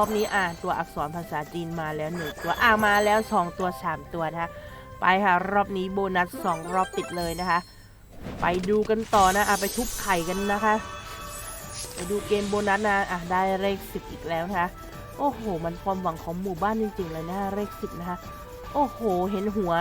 รอบนี้อ่านตัวอักษรภาษาจีนมาแล้วหนึ่งตัวอ่ามาแล้วสองตัวสามตัวนะคะไปค่ะรอบนี้โบนัสสองรอบติดเลยนะคะ ไปดูกันต่อนะอะไปทุบไข่กันนะคะ ไปดูเกมโบนัสนะอะได้เลขสิบอีกแล้วนะคะโอ้โห มันความหวังของหมู่บ้านจริงๆเลยนะเลขสิบนะคะโอ้โห เห็นหัว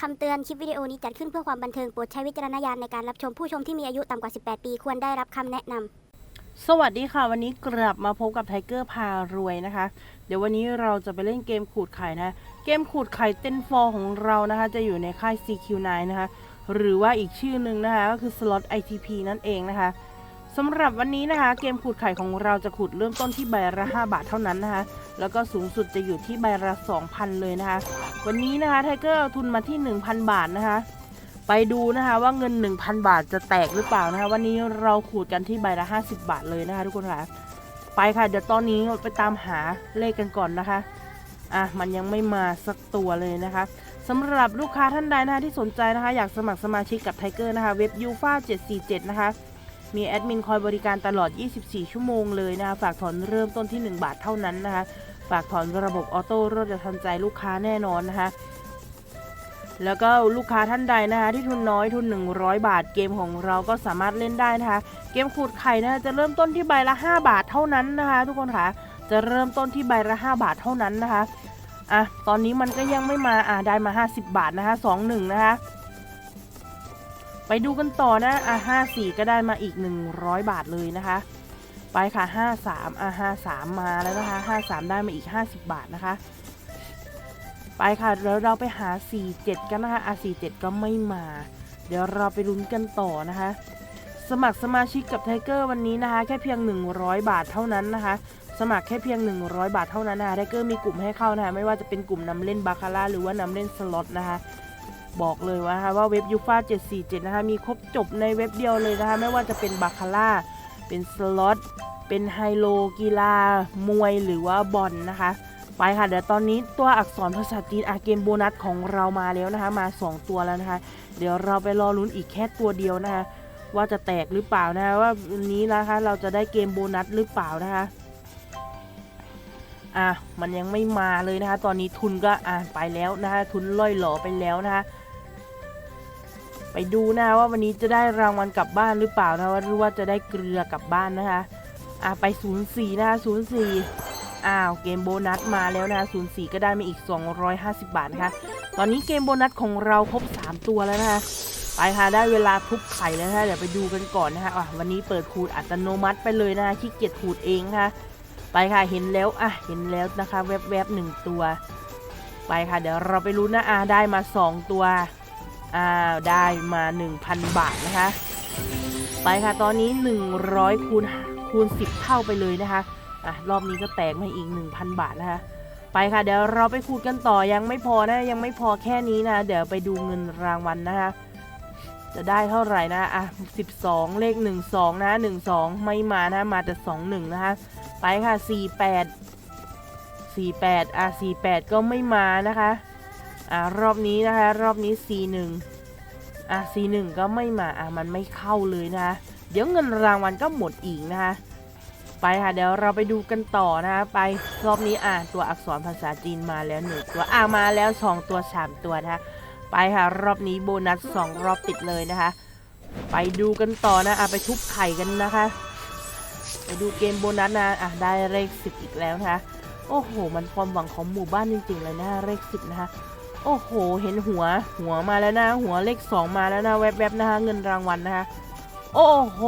คำเตือนคลิปวิดีโอนี้จัดขึ้นเพื่อความบันเทิงโปรดใช้วิจารณญาณในการรับชมผู้ชมที่มีอายุต่ำกว่า 18 ปีควรได้รับคำแนะนำ สวัสดีค่ะ วันนี้กลับมาพบกับไทเกอร์พารวยนะคะ เดี๋ยววันนี้เราจะไปเล่นเกมขูดไข่นะ เกมขูดไข่เต้นฟอร์ของเรานะคะ จะอยู่ในค่าย CQ9 นะคะ หรือว่าอีกชื่อหนึ่งนะคะ ก็คือ Slot ITP นั่นเองนะคะ สำหรับวันนี้นะคะ เกมขูดไข่ของเราจะขูดเริ่มต้นที่ใบละ 5 บาทเท่านั้นนะคะ แล้วก็สูงสุดจะอยู่ที่ใบละ 2,000 เลยนะคะ วันนี้นะคะไทเกอร์เอาทุนมาที่ 1,000 บาทนะคะ ไปดูนะคะว่าเงิน 1,000 บาทจะแตกหรือเปล่านะคะ วันนี้เราขูดกันที่ใบละ 50 บาทเลยนะคะทุกคนค่ะไปค่ะ เดี๋ยวตอนนี้ไปตามหาเลขกันก่อนนะคะอะมันยังไม่มาสักตัวเลยนะคะสำหรับลูกค้าท่านใดนะคะที่สนใจนะคะ อยากสมัครสมาชิกกับไทเกอร์นะคะ เว็บยูฟา747 นะคะ มีแอดมินคอยบริการตลอด 24 ชั่วโมงเลยนะคะ ฝากถอนเริ่มต้นที่ 1 บาทเท่านั้นนะคะ ฝากถอนระบบออโต้รวดเร็วทันใจลูกค้าแน่นอนนะคะ แล้วก็ลูกค้าท่านใดนะคะ ที่ทุนน้อยทุน 100 บาทเกมของเราก็สามารถเล่นได้นะคะ เกมขูดไข่นะคะจะเริ่มต้นที่ใบละ 5 บาทเท่านั้นนะคะ ทุกคนค่ะจะเริ่มต้นที่ใบละ 5 บาทเท่านั้นนะคะ อะ ตอนนี้มันก็ยังไม่มา อะ ได้มา 50 บาทนะคะ 21 นะคะ ไปดูกันต่อนะอะ54ก็ได้มาอีก 100 บาทเลยนะคะ ไปค่ะ53อะ53มาแล้วนะคะ53ได้มาอีก 50 บาทนะคะ ไปค่ะแล้วเราไปหา 47 กันนะคะอะ47 ก็ไม่มา เดี๋ยวเราไปลุ้นกันต่อนะคะ สมัครสมาชิกกับไทเกอร์วันนี้นะคะ แค่เพียง 100 บาทเท่านั้นนะคะสมัครแค่เพียง 100 บาทเท่านั้นนะคะไทเกอร์มีกลุ่มให้เข้านะคะไม่ว่าจะเป็นกลุ่มนำเล่นบาคาร่าหรือว่านำเล่นสล็อตนะคะ บอกเลยว่านะคะว่าเว็บยูฟา747 นะคะ มีครบจบในเว็บเดียวเลยนะคะ ไม่ว่าจะเป็นบาคาร่า เป็นสล็อต เป็นไฮโล กีฬา มวย หรือว่าบอลนะคะ ไปค่ะ เดี๋ยวตอนนี้ตัวอักษรภาษาจีนอาเกมโบนัสของเรามาแล้วนะคะ มา 2 ตัวแล้วนะคะ เดี๋ยวเราไปรอลุ้นอีกแค่ตัวเดียวนะคะ ว่าจะแตกหรือเปล่านะคะว่าวันนี้นะคะเราจะได้เกมโบนัสหรือเปล่านะคะ อะมันยังไม่มาเลยนะคะ ตอนนี้ทุนก็อะไปแล้วนะคะทุนล่อยหลอไปแล้วนะคะไปดูนะคะว่าวันนี้จะได้รางวัลกลับบ้านหรือเปล่านะว่าหรือว่าจะได้เกลือกลับบ้านนะคะอะไป 04 นะคะ04อ้าวเกมโบนัสมาแล้วนะคะ04 ก็ได้มาอีก 250 บาทนะคะตอนนี้เกมโบนัสของเราครบ 3 ตัวแล้วนะคะไปค่ะได้เวลาทุบไข่แล้วนะคะเดี๋ยวไปดูกันก่อนนะคะอะวันนี้เปิดขูดอัตโนมัติไปเลยนะคะขี้เกียจขูดเองนะคะ ไปค่ะเห็นแล้วอะเห็นแล้วนะคะแวบๆหนึ่งตัว ไปค่ะ เดี๋ยวเราไปรู้นนะอ่าได้มา 2 ตัวอ้าได้มา 1,000 บาทนะคะ ไปค่ะตอนนี้ 100คูณคูณ 10 เท่าไปเลยนะคะอะรอบนี้ก็แตกมาอีก 1,000 บาทนะคะไปค่ะเดี๋ยวเราไปคูดกันต่อยังไม่พอนะยังไม่พอแค่นี้นะ เดี๋ยวไปดูเงินรางวัลนะคะจะได้เท่าไหร่นะอะ12 เลข 12 นะ 12 ไม่มานะมาแต่ 21 นะคะ ไปค่ะ 48 48 อะ 48 ก็ไม่มานะคะ อ่ารอบนี้นะคะ รอบนี้ 41 อะ 41 ก็ไม่มา อะ มันไม่เข้าเลยนะคะเดี๋ยวเงินรางวัลก็หมดอีกนะคะ ไปค่ะ เดี๋ยวเราไปดูกันต่อนะคะ ไปรอบนี้อ่านตัวอักษรภาษาจีนมาแล้วหนึ่งตัว อ่ามาแล้ว 2 ตัว 3 ตัวนะคะ ไปค่ะ รอบนี้โบนัส 2 รอบติดเลยนะคะ ไปดูกันต่อนะ อะ ไปทุบไข่กันนะคะ ดูเกมโบนัสนะอะได้เลขสิบอีกแล้วนะคะโอ้โห มันความหวังของหมู่บ้านจริงๆเลยนะเลขสิบนะคะโอ้โห เห็นหัวหัวมาแล้วนะ หัวเลขสองมาแล้วนะแวบๆนะคะเงินรางวัลนะคะโอ้โห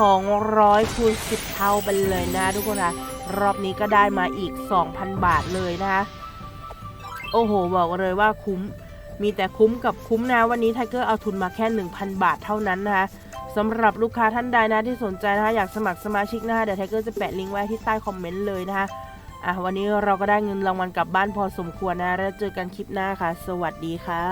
สองร้อยคูณสิบเท่าไปเลยนะทุกคนนะรอบนี้ก็ได้มาอีก 2,000 บาทเลยนะคะโอ้โห บอกเลยว่าคุ้ม มีแต่คุ้มกับคุ้มนะวันนี้ไทเกอร์เอาทุนมาแค่ 1,000 บาทเท่านั้นนะคะ สำหรับลูกค้าท่านใดนะที่สนใจนะคะอยากสมัครสมาชิกนะคะเดี๋ยวไทเกอร์จะแปะลิงก์ไว้ที่ใต้คอมเมนต์เลยนะคะอะวันนี้เราก็ได้เงินรางวัลกลับบ้านพอสมควรนะแล้วเจอกันคลิปหน้าค่ะ สวัสดีค่ะ